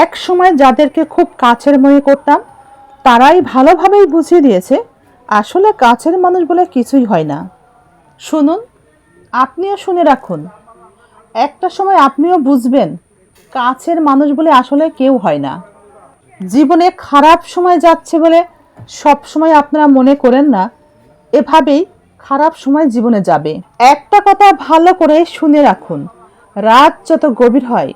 এক সময় যাদেরকে খুব কাছের মনে করতাম, তারাই ভালোভাবেই বুঝিয়ে দিয়েছে, আসলে কাছের মানুষ বলে কিছুই হয় না। শুনুন, আপনিও শুনে রাখুন, একটা সময় আপনিও বুঝবেন, কাছের মানুষ বলে আসলে কেউ হয় না। জীবনে খারাপ সময় যাচ্ছে বলে সব সময় আপনারা মনে করেন না, এভাবেই খারাপ সময় জীবনে যাবে। একটা কথা ভালো করে শুনে রাখুন, রাত যত গভীর হয়,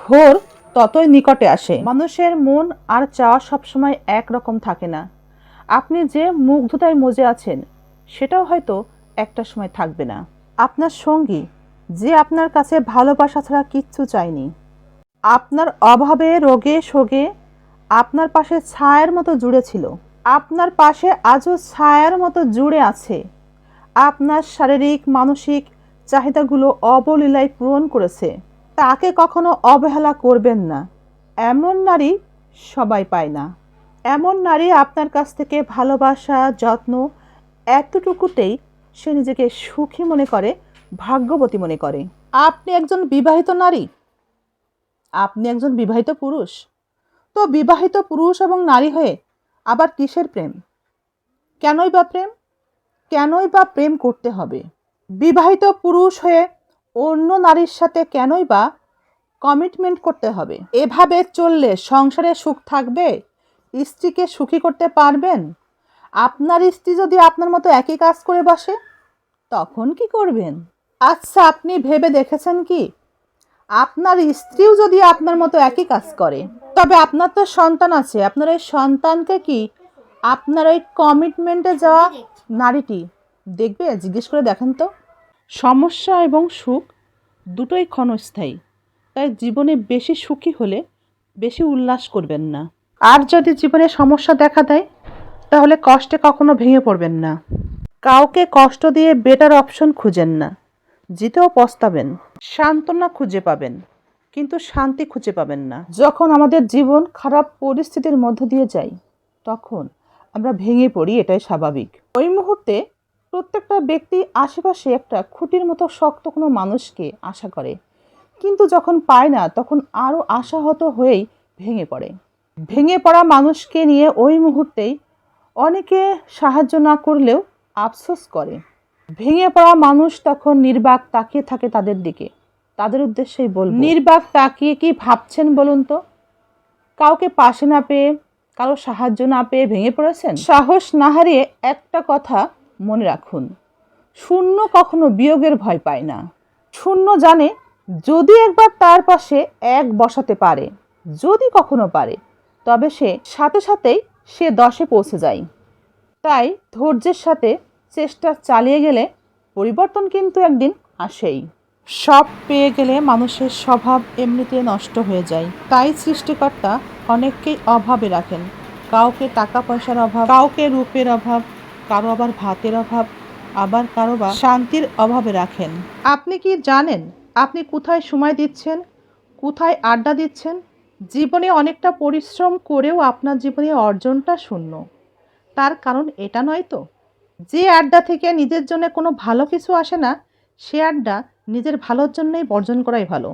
ভোর ততই নিকটে আসে। মানুষের মন আর চাওয়া সবসময় একরকম থাকে না। আপনি যে মুগ্ধতায় মজে আছেন, সেটাও হয়তো একটা সময় থাকবে না। আপনার সঙ্গী, যে আপনার কাছে ভালোবাসা ছাড়া কিচ্ছু চায়নি, আপনার অভাবে রোগে শোগে আপনার পাশে ছায়ার মতো জুড়ে ছিল, আপনার পাশে আজও ছায়ার মতো জুড়ে আছে, আপনার শারীরিক, মানসিক চাহিদাগুলো অবলীলায় পূরণ করেছে। তাকে কখনো অবহেলা করবেন না। এমন নারী সবাই পায় না। এমন নারী আপনার কাছ থেকে ভালোবাসা, যত্ন এতটুকুতেই সে নিজেকে সুখী মনে করে, ভাগ্যবতী মনে করে। আপনি একজন বিবাহিত নারী। আপনি একজন বিবাহিত পুরুষ। তো বিবাহিত পুরুষ এবং নারী হয়ে আবার কিসের প্রেম? কেনই বা প্রেম? কেনই বা প্রেম করতে হবে? বিবাহিত পুরুষ হয়ে অন্য নারীর সাথে কেনই বা কমিটমেন্ট করতে হবে? এভাবে চললে সংসারে সুখ থাকবে? স্ত্রীকে সুখী করতে পারবেন? আপনার স্ত্রী যদি আপনার মতো একই কাজ করে বসে, তখন কি করবেন? আচ্ছা আপনি ভেবে দেখেছেন কি? আপনার স্ত্রীও যদি আপনার মতো একই কাজ করে, তবে আপনার তো সন্তান আছে, আপনার ওই সন্তানকে কি আপনার ওই কমিটমেন্টে যাওয়া নারীটি? দেখবে, জিজ্ঞেস করে দেখেন তো। সমস্যা এবং সুখ দুটোই ক্ষণস্থায়ী। তাই জীবনে বেশি সুখী হলে বেশি উল্লাস করবেন না। আর যদি জীবনে সমস্যা দেখা দেয়, তাহলে কষ্টে কখনো ভেঙে পড়বেন না। কাউকে কষ্ট দিয়ে বেটার অপশন খুঁজেন না। জিতেও পস্তাবেন। সান্ত্বনা খুঁজে পাবেন, কিন্তু শান্তি খুঁজে পাবেন না। যখন আমাদের জীবন খারাপ পরিস্থিতির মধ্য দিয়ে যায়, তখন আমরা ভেঙে পড়ি, এটাই স্বাভাবিক। ওই মুহূর্তে প্রত্যেকটা ব্যক্তি আশেপাশে একটা খুঁটির মতো শক্ত কোনো মানুষকে আশা করে। কিন্তু যখন পায় না, তখন আরও আশাহত হয়েই ভেঙে পড়ে। ভেঙে পড়া মানুষকে নিয়ে ওই মুহূর্তেই অনেকে সাহায্য না করলেও আফসোস করে। ভেঙে পড়া মানুষ তখন নির্বাক তাকিয়ে থাকে তাদের দিকে। তাদের উদ্দেশ্যেই বল নির্বাক তাকিয়ে কি ভাবছেন বলুন তো? কাউকে পাশে না পেয়ে, কারও সাহায্য না পেয়ে ভেঙে পড়েছেন? সাহস না হারিয়ে একটা কথা রাখুন, শূন্য কখনো বিয়োগের ভয় পায় না। শূন্য জানে যদি একবার তার পাশে এক বসাতে পারে, যদি কখনো পারে, তবে সে সাথে সাথেই সে দশে পৌঁছে যায়। তাই ধৈর্যের সাথে চেষ্টা চালিয়ে গেলে পরিবর্তন কিন্তু একদিন আসেই। সব পেয়ে গেলে মানুষের স্বভাব এমনিতে নষ্ট হয়ে যায়। তাই সৃষ্টিকর্তা অনেককেই অভাবে রাখেন। কাউকে টাকা পয়সার অভাব, কাউকে রূপের অভাব কারও আবার ভাতের অভাব, আবার কারও বা শান্তির অভাবে রাখেন। আপনি কি জানেন আপনি কোথায় সময় দিচ্ছেন, কোথায় আড্ডা দিচ্ছেন? জীবনে অনেকটা পরিশ্রম করেও আপনার জীবনে অর্জনটা শূন্য। তার কারণ এটা নয় তো। যে আড্ডা থেকে নিজের জন্য কোনো ভালো কিছু আসে না, সে আড্ডা নিজের ভালোর জন্যই বর্জন করাই ভালো।